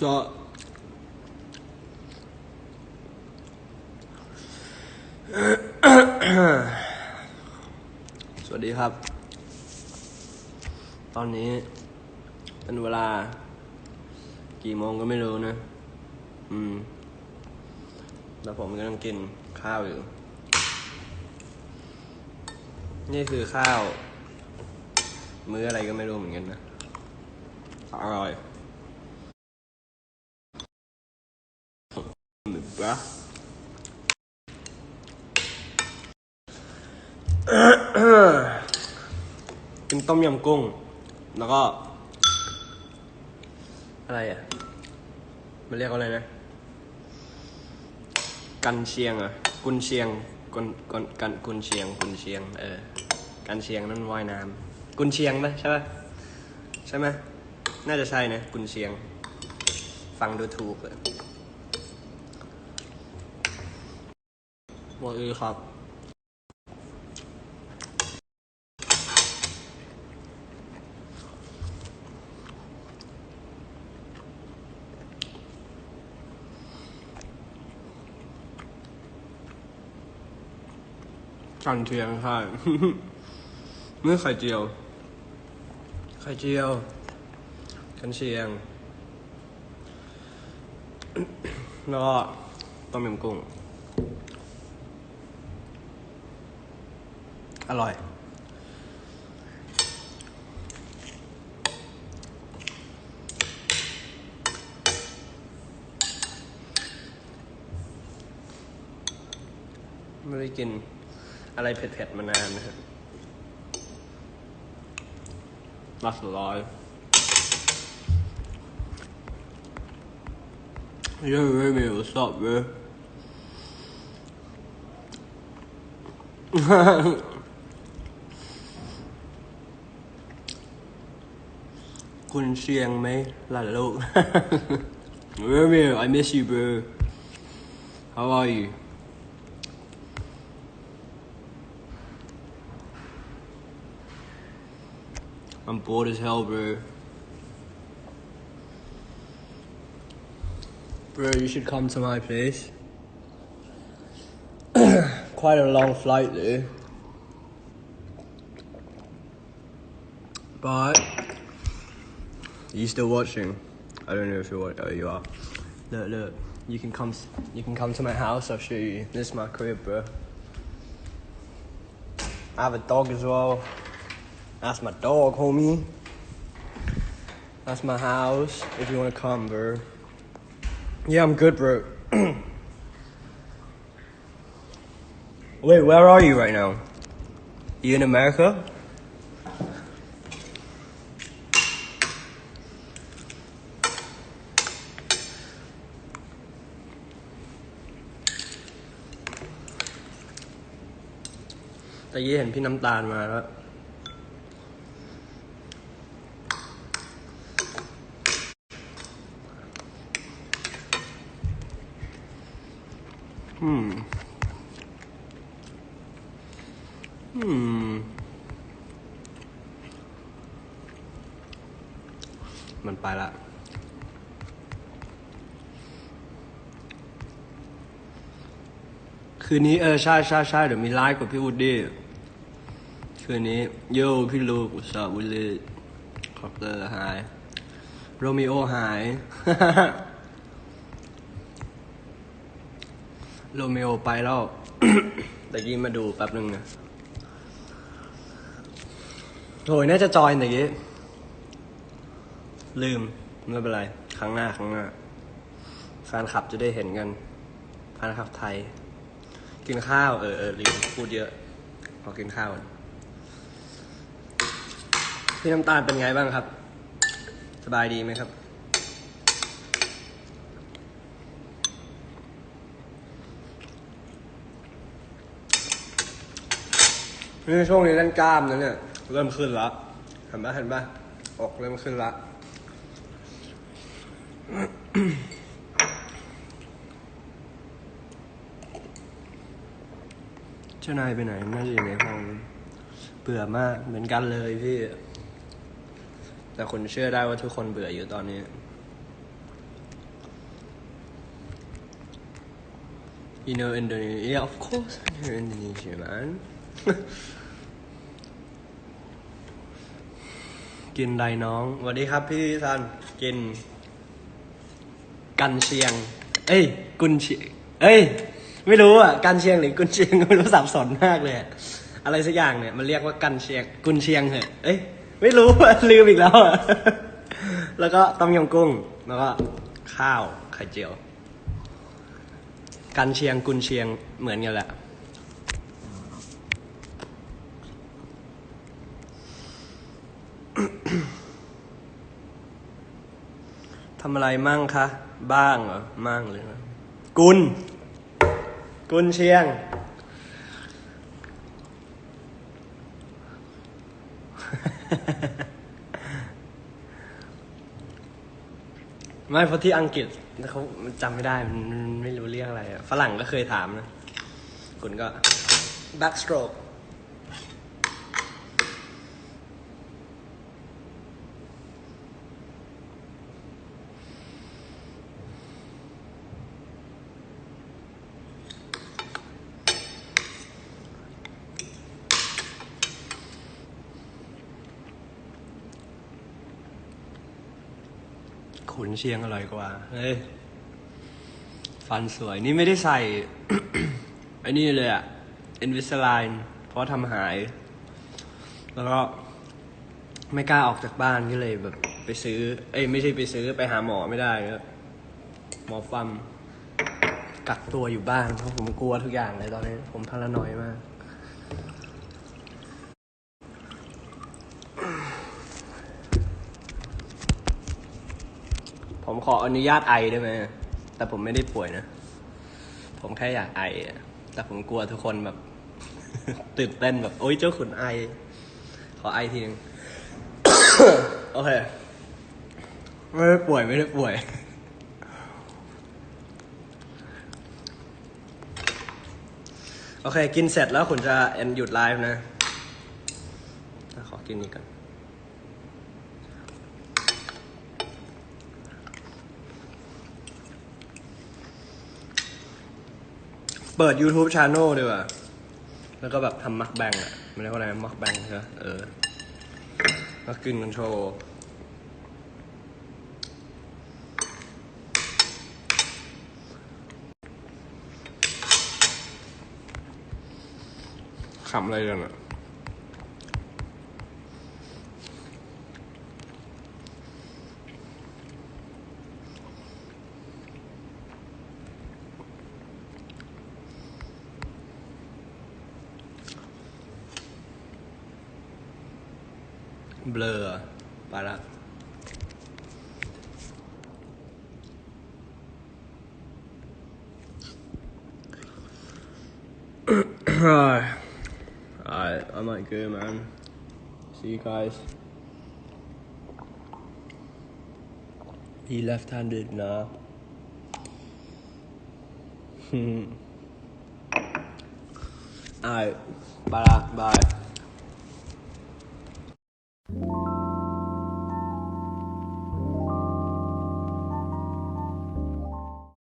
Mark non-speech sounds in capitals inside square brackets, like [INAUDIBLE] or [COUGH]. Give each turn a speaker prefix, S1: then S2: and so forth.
S1: so สวัสดีครับ ตอนนี้เป็นเวลา กี่โมงก็ไม่รู้นะ อืม แล้วผมกำลังกินข้าวอยู่ นี่คือข้าว มื้ออะไรก็ไม่รู้เหมือนกันนะ อร่อย หนึบปะกินต้มยำกุ้ง แล้วก็ อะไรอะ มันเรียกว่าอะไรนะ กันเชียงอะ กุนเชียง กุนกุนกันกุนเชียง กุนเชียง เออ กันเชียงนั่นว่ายน้ำกุนเชียงปะใช่ปะใช่ไหมน่าจะใช่นะ กุนเชียง ฟังดูถูกเลย บอกเออครับ กันเชียงใช่เมื่อไข่เจียว ไข่เจียว กันเชียง แล้วก็ต้มยำกุ้ง อร่อย ไม่ได้กินอะไรเผ็ดๆมานานนะครับรัสร้อย คุณเชียงไหมล่ะลูก [LAUGHS] Romeo I miss you bro. How are you? I'm bored as hell bro. Bro you should come to my place. [COUGHS] Quite a long flight though. But you still watching? I don't know if you're watching. Oh, you are. Look, look. You can come. You can come to my house. I'll show you. This is my crib, bro. I have a dog as well. That's my dog, homie. That's my house. If you want to come, bro. Yeah, I'm good, bro. [CLEARS THROAT] Wait, where are you right now? You in America? ตะกี้เห็นพี่น้ำตาลมาแล้ว อืม อืม มันไปละ คืนนี้เออใช่ใช่ใช่เดี๋ยวมีไลฟ์กับพี่วูดดี้คืนนี้โยพี่ลูกอุตสาห์วิลลี่คอปเตอร์หายโรมิโอหายโรมิโอไปแล้วแต่กี้มาดูแป๊บนึงนะโหยน่าจะจอยแต่กี้ลืมไม่เป็นไร ครั้งหน้าครั้งหน้าแฟนคลับจะได้เห็นกันแฟนคลับไทย กินข้าว เออเออลืมพูดเยอะขอกินข้าวก่อนพี่น้ำตาลเป็นไงบ้างครับ สบายดีไหมครับนี่ช่วงนี้เล่นกล้ามนะเนี่ย เริ่มขึ้นแล้วเห็นปะเห็นปะอกเริ่มขึ้นละ จ้านายไปไหน น่าจะอยู่ในห้องเบื่อมากเหมือนกันเลยพี่ แต่คุณเชื่อได้ว่าทุกคนเบื่ออยู่ตอนนี้ You know Indonesia yeah of course I know Indonesia man กินไรน้องสวัสดีครับพี่ซัน กิน กันเชียง เอ้ย กุนเชียง เอ้ย ไม่รู้อะกันเชียงหรือกุนเชียงไม่รู้สับสนมากเลยอะอะไรสักอย่างเนี่ยมันเรียกว่ากันเชียงกุนเชียงเหรอเอ้ยไม่รู้อะลืมอีกแล้วอะแล้วก็ต้มยำกุ้งแล้วก็ข้าวไข่เจียว กันเชียงกุนเชียงเหมือนกันแหละ ทำอะไรมั่งคะ บ้างเหรอ มั่งเลยนะกุล กุนเชียง ไม่เพราะที่อังกฤษเขาจำไม่ได้มันไม่รู้เรียกอะไร ฝรั่งก็เคยถามนะ คุณก็ backstroke ขุนเชียงอร่อยกว่า เฮ้ย ฟันสวย นี่ไม่ได้ใส่ไอ้นี่เลยอะอินวิสไลน์เพราะทำหาย แล้วก็ไม่กล้าออกจากบ้านก็เลยแบบไปซื้อ เอ้ยไม่ใช่ไปซื้อไปหาหมอไม่ได้ก็หมอฟัมกักตัวอยู่บ้านเพราะผมกลัวทุกอย่างเลยตอนนี้ ผมพารานอยมาก ผมข ออนุญาตไอได้ไหม แต่ผมไม่ได้ป่วยนะ ผมแค่อยากไอ แต่ผมกลัวทุกคนแบบ ตื่นเต้นแบบ โอ๊ยเจ้าขุนไอ ขอไอทีนึง โอเค ไม่ได้ป่วยไม่ได้ป่วย โอเค กินเสร็จแล้วคุณจะเอ็นหยุดไลฟ์นะ ขอกินนี้ก่อน เปิด YouTube Channel ดีกว่า แล้วก็แบบทำมักแบงอะไม่ได้ว่าอะไรมักแบงใช่ไหมเออแล้วกินกันโชว์ขำอะไรกันอะ เบลอไปละ Alright, I might go, man. See you guys. He left-handed, nah. [LAUGHS] Alright, bye, bye.